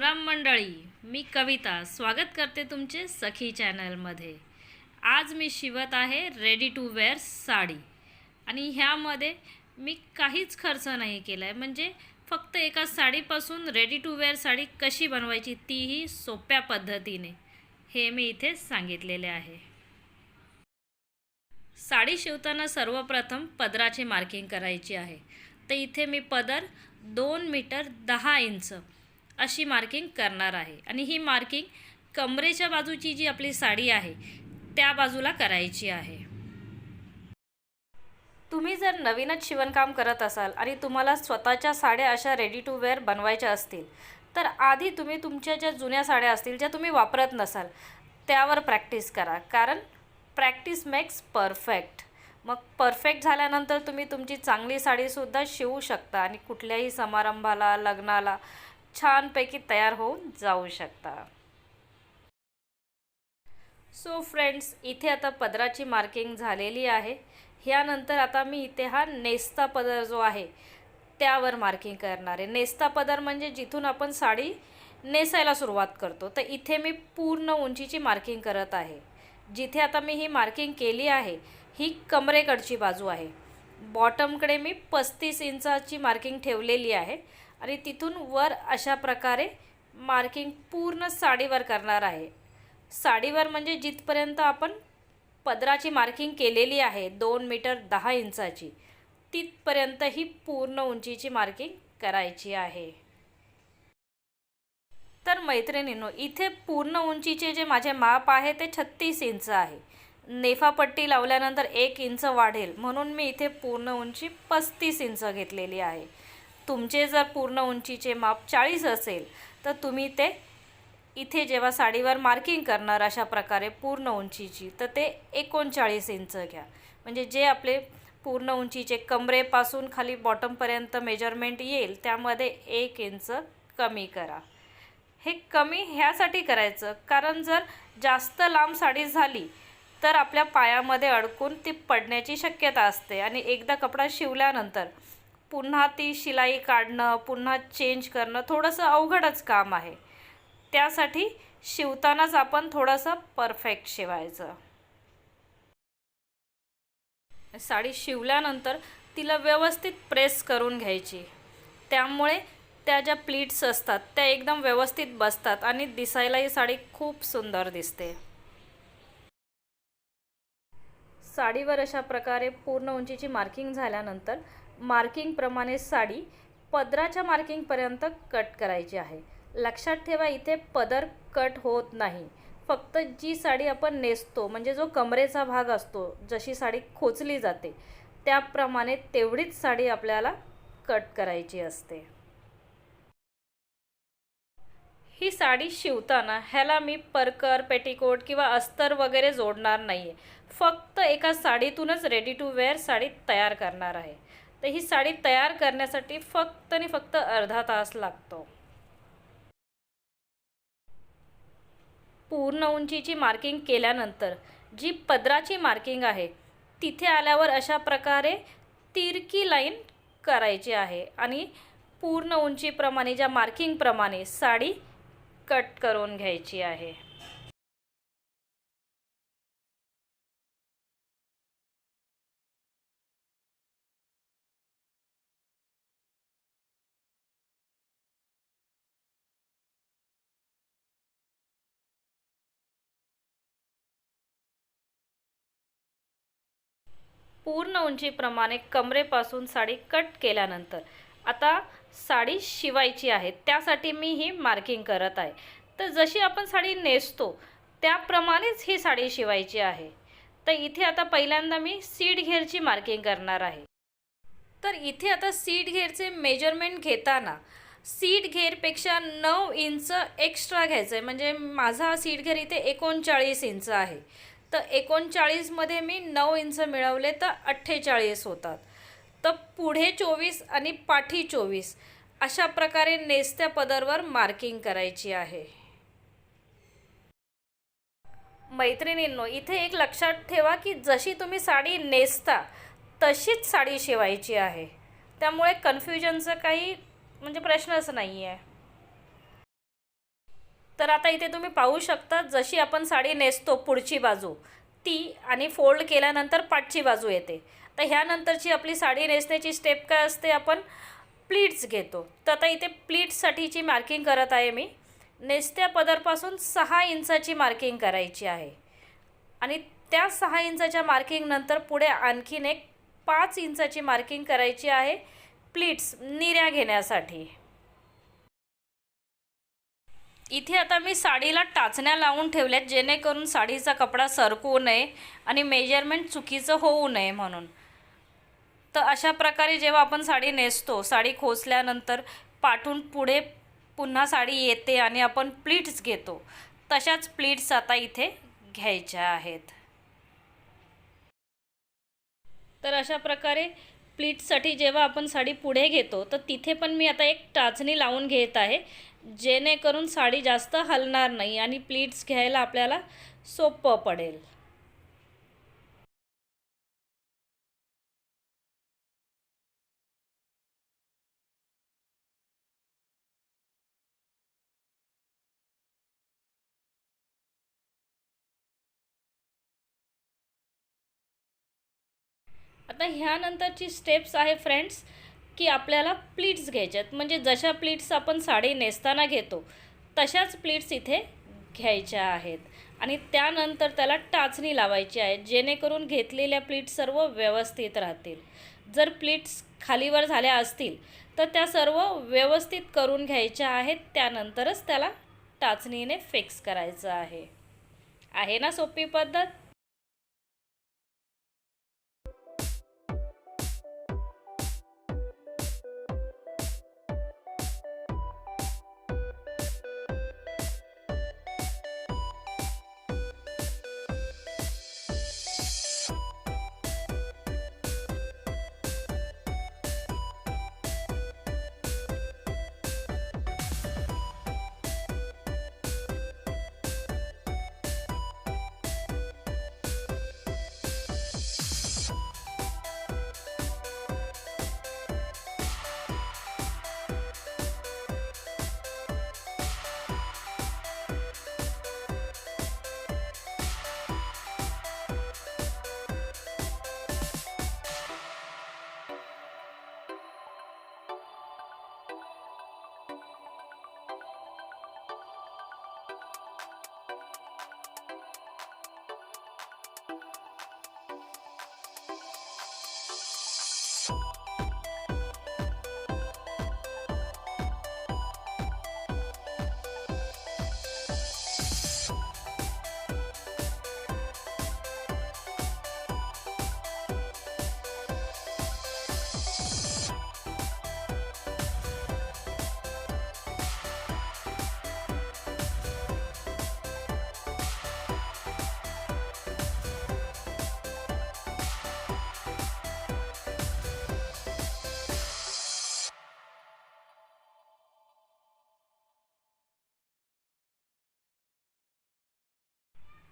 राम मंडळी मी कविता स्वागत करते तुमचे सखी चॅनलमध्ये. आज मी शिवत आहे रेडी टू वेअर साडी. आणि ह्यामध्ये मी काहीच खर्च नाही केला आहे म्हणजे फक्त एका साडीपासून रेडी टू वेअर साडी कशी बनवायची तीही सोप्या पद्धतीने हे मी इथे सांगितलेले आहे. साडी शिवताना सर्वप्रथम पदराची मार्किंग करायची आहे. तर इथे मी पदर दोन मीटर दहा इंच अशी मार्किंग करणार आहे. आणि ही मार्किंग कमरेच्या बाजूची जी आपली साडी आहे त्या बाजूला करायची आहे. तुम्ही जर नवीनच शिवणकाम करत असाल आणि तुम्हाला स्वतःच्या साड्या अशा रेडी टू वेअर बनवायच्या असतील तर आधी तुम्ही तुमच्या ज्या जुन्या साड्या असतील ज्या तुम्ही वापरत नसाल त्यावर प्रॅक्टिस करा. कारण प्रॅक्टिस मेक्स परफेक्ट मग परफेक्ट झाल्यानंतर तुम्ही तुमची चांगली साडीसुद्धा शिवू शकता. आणि कुठल्याही समारंभाला लग्नाला छानपैकी तयार होऊन जाऊ शकता. सो फ्रेंड्स इथे आता पदराची मार्किंग झालेली आहे. ह्यानंतर आता मी इथे हा नेस्ता पदर जो आहे त्यावर मार्किंग करणार आहे. नेस्ता पदर म्हणजे जिथून आपण साडी नेसायला सुरुवात करतो. तर इथे मी पूर्ण उंचीची मार्किंग करत आहे. जिथे आता मी ही मार्किंग केली आहे ही कमरेकडची बाजू आहे. बॉटमकडे मी पस्तीस इंचाची मार्किंग ठेवलेली आहे. आणि तिथून वर अशा प्रकारे मार्किंग पूर्ण साडीवर करणार आहे. साडीवर म्हणजे जिथपर्यंत आपण पदराची मार्किंग केलेली आहे दोन मीटर दहा इंचाची तिथपर्यंत ही पूर्ण उंचीची मार्किंग करायची आहे. तर मैत्रिणींनो इथे पूर्ण उंचीचे जे माझे माप आहे ते छत्तीस इंच आहे. नेफापट्टी लावल्यानंतर एक इंच वाढेल म्हणून मी इथे पूर्ण उंची पस्तीस इंच घेतलेली आहे. तुमचे जर पूर्ण उंचीचे माप चाळीस असेल तर तुम्ही ते इथे जेव्हा साडीवर मार्किंग करणार अशा प्रकारे पूर्ण उंचीची तर ते एकोणचाळीस इंच घ्या. म्हणजे जे आपले पूर्ण उंचीचे कमरेपासून खाली बॉटमपर्यंत मेजरमेंट येईल त्यामध्ये एक इंच कमी करा. हे कमी ह्यासाठी करायचं कारण जर जास्त लांब साडी झाली तर आपल्या पायामध्ये अडकून ती पडण्याची शक्यता असते. आणि एकदा कपडा शिवल्यानंतर पुन्हा ती शिलाई काढणं पुन्हा चेंज करणं थोडंसं अवघडच काम आहे. त्यासाठी शिवतानाच आपण थोडंसं परफेक्ट शिवायचं. साडी शिवल्यानंतर तिला व्यवस्थित प्रेस करून घ्यायची. त्यामुळे त्या ज्या प्लीट्स असतात त्या एकदम व्यवस्थित बसतात आणि दिसायला ही साडी खूप सुंदर दिसते. साडीवर अशा प्रकारे पूर्ण उंचीची मार्किंग झाल्यानंतर मार्किंगप्रमाणे साडी पदराच्या मार्किंगपर्यंत कट करायची आहे. लक्षात ठेवा इथे पदर कट होत नाही. फक्त जी साडी आपण नेसतो म्हणजे जो कमरेचा भाग असतो जशी साडी खोचली जाते त्याप्रमाणे तेवढीच साडी आपल्याला कट करायची असते. ही साडी शिवताना ह्याला मी परकर पेटीकोट किंवा अस्तर वगैरे जोडणार नाही आहे फक्त एका साडीतूनच रेडी टू वेअर साडी तयार करणार आहे. तर ही साडी तयार करण्यासाठी फक्त आणि फक्त अर्धा तास लागतो. पूर्ण उंचीची मार्किंग केल्यानंतर जी पदराची मार्किंग आहे तिथे आल्यावर अशा प्रकारे तिरकी लाईन करायची आहे आणि पूर्ण उंचीप्रमाणे ज्या मार्किंगप्रमाणे साडी कट करून घ्यायची आहे. पूर्ण उंचीप्रमाणे कमरेपासून साडी कट केल्यानंतर. आता साडी शिवायची आहे त्यासाठी मी ही मार्किंग करत आहे. तर जशी आपण साडी नेसतो त्याप्रमाणेच ही साडी शिवायची आहे. तर इथे आता पहिल्यांदा मी सीड घेरची मार्किंग करणार आहे. तर इथे आता सीड घेरचे मेजरमेंट घेताना सीट घेरपेक्षा नऊ इंच एक्स्ट्रा घ्यायचं आहे म्हणजे माझा हा सीट घेर इथे एकोणचाळीस इंच आहे. तर एकोणचाळीसमध्ये मी नऊ इंच मिळवले तर अठ्ठेचाळीस होतात. तर पुढे चोवीस आणि पाठी चोवीस अशा प्रकारे नेसत्या पदरवर मार्किंग करायची आहे. मैत्रिणींनो इथे एक लक्षात ठेवा की जशी तुम्ही साडी नेसता तशीच साडी शिवायची आहे. त्यामुळे कन्फ्युजनचं काही म्हणजे प्रश्नच नाही आहे तर आता इथे तुम्ही पाहू शकता जशी आपण साडी नेसतो पुढची बाजू ती आणि फोल्ड केल्यानंतर पाठची बाजू येते. तर ह्यानंतरची आपली साडी नेसण्याची स्टेप काय असते आपण प्लीट्स घेतो. तर आता इथे प्लीट्ससाठीची मार्किंग करत आहे मी. नेसत्या पदरपासून सहा इंचाची मार्किंग करायची आहे. आणि त्या सहा इंचाच्या मार्किंगनंतर पुढे आणखीन एक पाच इंचाची मार्किंग करायची आहे प्लीट्स निऱ्या घेण्यासाठी. इथे आता मी साडीला टाचण्या लावून ठेवल्यात जेणेकरून साडीचा कपडा सरकू नये आणि मेजरमेंट चुकीचं होऊ नये म्हणून. तर अशा प्रकारे जेव्हा आपण साडी नेसतो साडी खोचल्यानंतर पाठून पुढे पुन्हा साडी येते आणि आपण प्लीट्स घेतो. तशाच प्लीट्स आता इथे घ्यायच्या आहेत. तर अशा प्रकारे प्लीट्ससाठी जेव्हा आपण साडी पुढे घेतो तर तिथे पण मी आता एक टाचणी लावून घेत आहे. जेणेकरून साडी जास्त हलणार नाही आणि प्लीट्स घ्यायला आपल्याला सोपं पडेल. आता ह्यानंतरची स्टेप्स आहे फ्रेंड्स की आपल्याला प्लीट्स घ्यायच्यात. म्हणजे जशा प्लीट्स आपण साडी नेसताना घेतो तशाच प्लीट्स इथे घ्यायच्या आहेत. आणि त्यानंतर त्याला टाचणी लावायची आहे जेणेकरून घेतलेल्या प्लीट्स सर्व व्यवस्थित राहतील. जर प्लीट्स खालीवर झाल्या असतील तर त्या सर्व व्यवस्थित करून घ्यायच्या आहेत. त्यानंतरच त्याला टाचणीने फिक्स करायचं आहे. आहे ना सोपी पद्धत?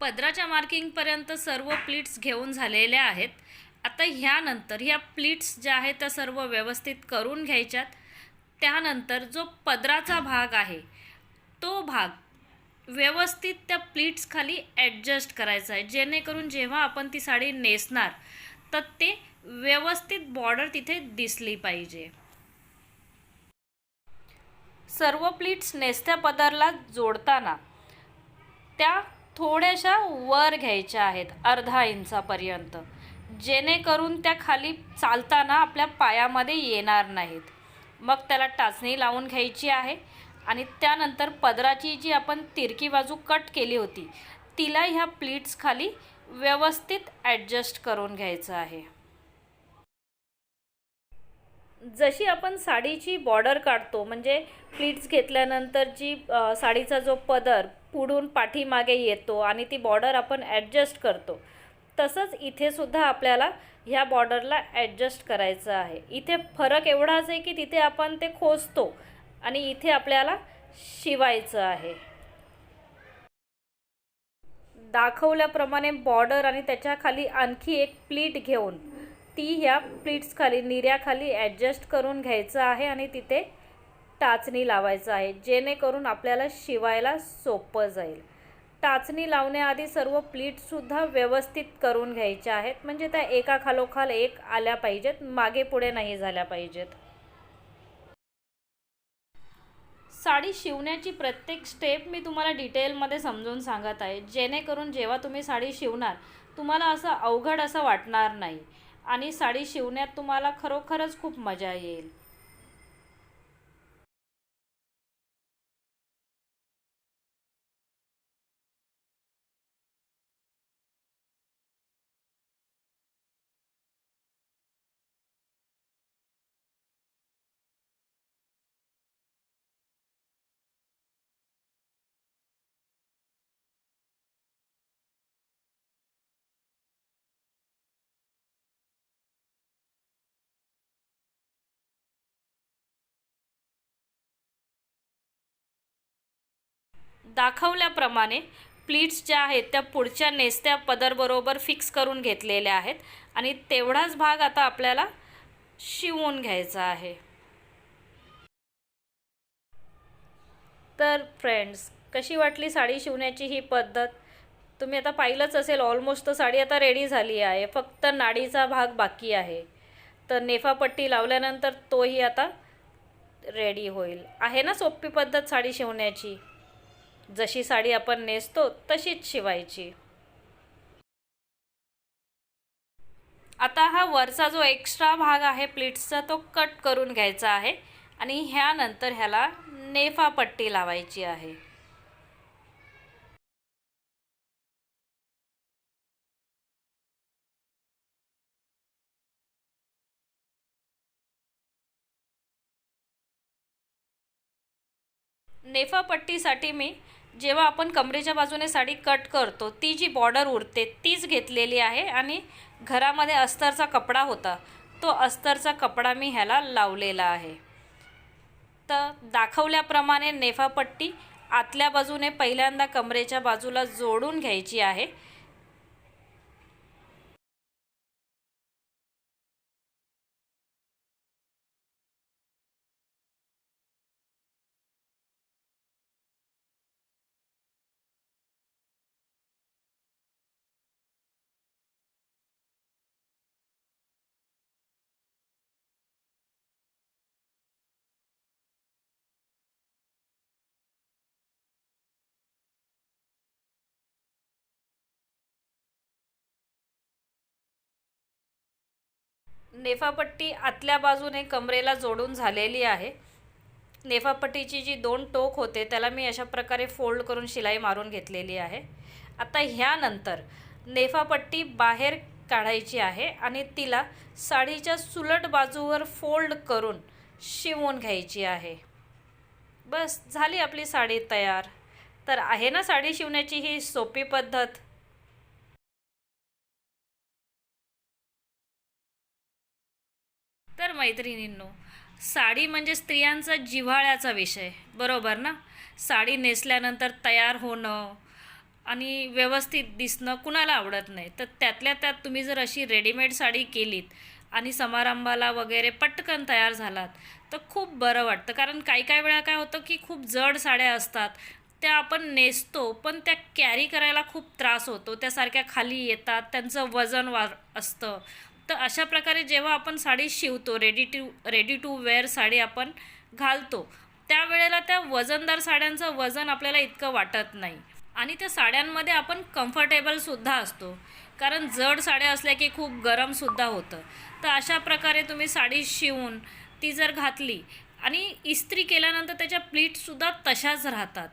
पदराच्या मार्किंगपर्यंत सर्व प्लीट्स घेऊन झालेल्या आहेत. आता ह्यानंतर ह्या प्लीट्स ज्या आहेत त्या सर्व व्यवस्थित करून घ्यायच्यात. त्यानंतर जो पदराचा भाग आहे तो भाग व्यवस्थित त्या प्लीट्सखाली ॲडजस्ट करायचा आहे. जेणेकरून जेव्हा आपण ती साडी नेसणार तर ते व्यवस्थित बॉर्डर तिथे दिसली पाहिजे. सर्व प्लीट्स नेसत्या पदरला जोडताना त्या थोड्याशा वर घ्यायच्या आहेत अर्धा इंचापर्यंत. जेणेकरून त्या खाली चालताना आपल्या पायामध्ये येणार नाहीत. मग त्याला टाचणी लावून घ्यायची आहे आणि त्यानंतर पदराची जी आपण तिरकी बाजू कट केली होती तिला ह्या प्लीट्स खाली व्यवस्थित ॲडजस्ट करून घ्यायचं आहे. जशी आपण साडीची बॉर्डर काढतो म्हणजे प्लीट्स घेतल्यानंतर जी साडीचा जो पदर पुढून पाठीमागे येतो आणि ती बॉर्डर आपण ॲडजस्ट करतो. तसंच इथे सुद्धा आपल्याला ह्या बॉर्डरला ॲडजस्ट करायचं आहे. इथे फरक एवढाच आहे की तिथे आपण ते खोचतो आणि इथे आपल्याला शिवायचं आहे. दाखवल्याप्रमाणे बॉर्डर आणि त्याच्याखाली आणखी एक प्लीट घेऊन ती ह्या प्लीट्सखाली निऱ्याखाली ॲडजस्ट करून घ्यायचं आहे आणि तिथे टाचणी लावायचं आहे जेणेकरून आपल्याला शिवायला सोपं जाईल. टाचणी लावण्याआधी सर्व प्लीटसुद्धा व्यवस्थित करून घ्यायच्या आहेत. म्हणजे त्या एका खालोखाल एक आल्या पाहिजेत मागे पुढे नाही झाल्या पाहिजेत. साडी शिवण्याची प्रत्येक स्टेप मी तुम्हाला डिटेलमध्ये समजून सांगत आहे. जेणेकरून जेव्हा तुम्ही साडी शिवणार तुम्हाला असं अवघड असं वाटणार नाही. आणि साडी शिवण्यात तुम्हाला खरोखरच खूप मजा येईल. दाखवल्याप्रमाणे प्लीट्स ज्या आहेत त्या पुढच्या नेसत्या पदरबरोबर फिक्स करून घेतलेल्या आहेत. आणि तेवढाच भाग आता आपल्याला शिवून घ्यायचा आहे. तर फ्रेंड्स कशी वाटली साडी शिवण्याची ही पद्धत? तुम्ही आता पाहिलंच असेल ऑलमोस्ट तर साडी आता रेडी झाली आहे. फक्त नाडीचा भाग बाकी आहे. तर नेफापट्टी लावल्यानंतर तोही आता रेडी होईल. आहे ना सोपी पद्धत साडी शिवण्याची? जशी साडी आपण नेसतो तशीच शिवायची. आता हा वरचा जो एक्स्ट्रा भाग आहे प्लीट्सचा तो कट करून घ्यायचा आहे आणि ह्यानंतर ह्याला नेफा पट्टी लावायची आहे. नेफा पट्टीसाठी मी जेव्हा आपण कमरेच्या बाजूने साडी कट करतो ती जी बॉर्डर उरते तीच घेतलेली आहे आणि घरामध्ये अस्तरचा कपडा होता तो अस्तरचा कपडा मी ह्याला लावलेला आहे. तर दाखवल्याप्रमाणे नेफापट्टी आतल्या बाजूने पहिल्यांदा कमरेच्या बाजूला जोडून घ्यायची आहे. नेफापट्टी आतल्या बाजूने कमरेला जोडून झालेली आहे. नेफापट्टीची जी दोन टोक होते त्याला मी अशा प्रकारे फोल्ड करून शिलाई मारून घेतलेली आहे. आता ह्यानंतर नेफापट्टी बाहेर काढायची आहे आणि तिला साडीच्या सुलट बाजूवर फोल्ड करून शिवून घ्यायची आहे. बस झाली आपली साडी तयार. तर आहे ना साडी शिवण्याची ही सोपी पद्धत? मैत्रिणींनो साडी म्हणजे स्त्रियांचा जिव्हाळ्याचा विषय बरोबर ना? साडी नेसल्यानंतर तयार होणं आणि व्यवस्थित दिसणं कुणाला आवडत नाही. तर त्यातल्या त्यात तुम्ही जर अशी रेडीमेड साडी केलीत आणि समारंभाला वगैरे पटकन तयार झालात तर खूप बरं वाटतं. कारण काही काही वेळा काय होतं की खूप जड साड्या असतात त्या आपण नेसतो पण त्या कॅरी करायला खूप त्रास होतो. त्यासारख्या खाली येतात त्यांचं वजन वा असतं. तर अशा प्रकारे जेव्हा आपण साडी शिवतो ready to ready to wear sari आपण घालतो त्यावेळेला त्या वजनदार साड्यांचं वजन आपल्याला इतकं वाटत नाही. आणि त्या साड्यांमध्ये आपण कम्फर्टेबलसुद्धा असतो. कारण जड साड्या असल्या की खूप गरमसुद्धा होतं. तर अशा प्रकारे तुम्ही साडी शिवून ती जर घातली आणि इस्त्री केल्यानंतर त्याच्या प्लीटसुद्धा तशाच राहतात.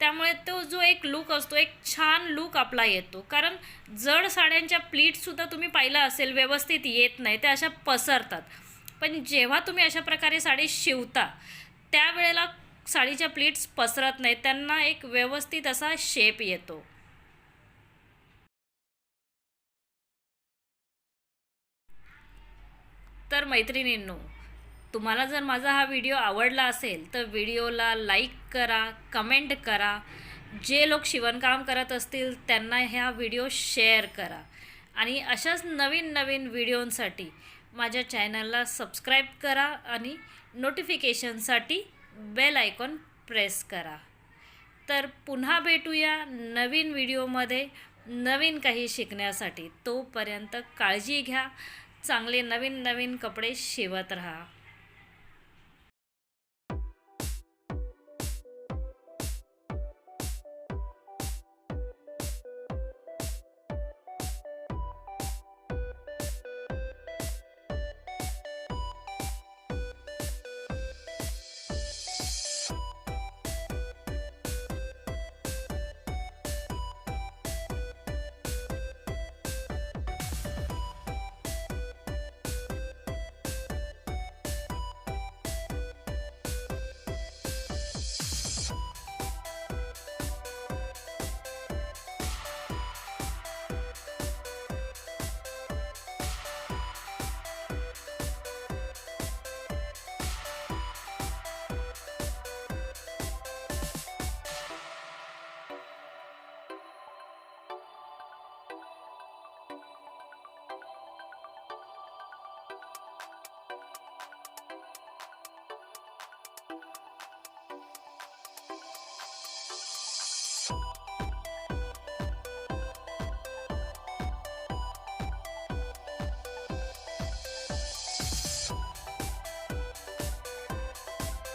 त्यामुळे तो जो एक लूक असतो एक छान लूक आपला येतो. कारण जड साड्यांच्या प्लीटसुद्धा तुम्ही पाहिलं असेल व्यवस्थित येत नाही त्या अशा पसरतात. पण जेव्हा तुम्ही अशा प्रकारे साडी शिवता त्यावेळेला साडीच्या प्लीट्स पसरत नाही त्यांना एक व्यवस्थित असा शेप येतो. तर मैत्रिणींनो तुम्हाला जर माझा हा व्हिडिओ आवडला असेल तर व्हिडिओला लाईक करा कमेंट करा. जे लोक शिवणकाम करत असतील त्यांना ह्या व्हिडिओ शेअर करा. आणि अशाच नवीन नवीन व्हिडिओंसाठी माझ्या चॅनलला सबस्क्राईब करा आणि नोटिफिकेशनसाठी बेल आयकॉन प्रेस करा. तर पुन्हा भेटूया नवीन व्हिडिओमध्ये नवीन काही शिकण्यासाठी. तोपर्यंत काळजी घ्या चांगले नवीन नवीन कपडे शिवत राहा.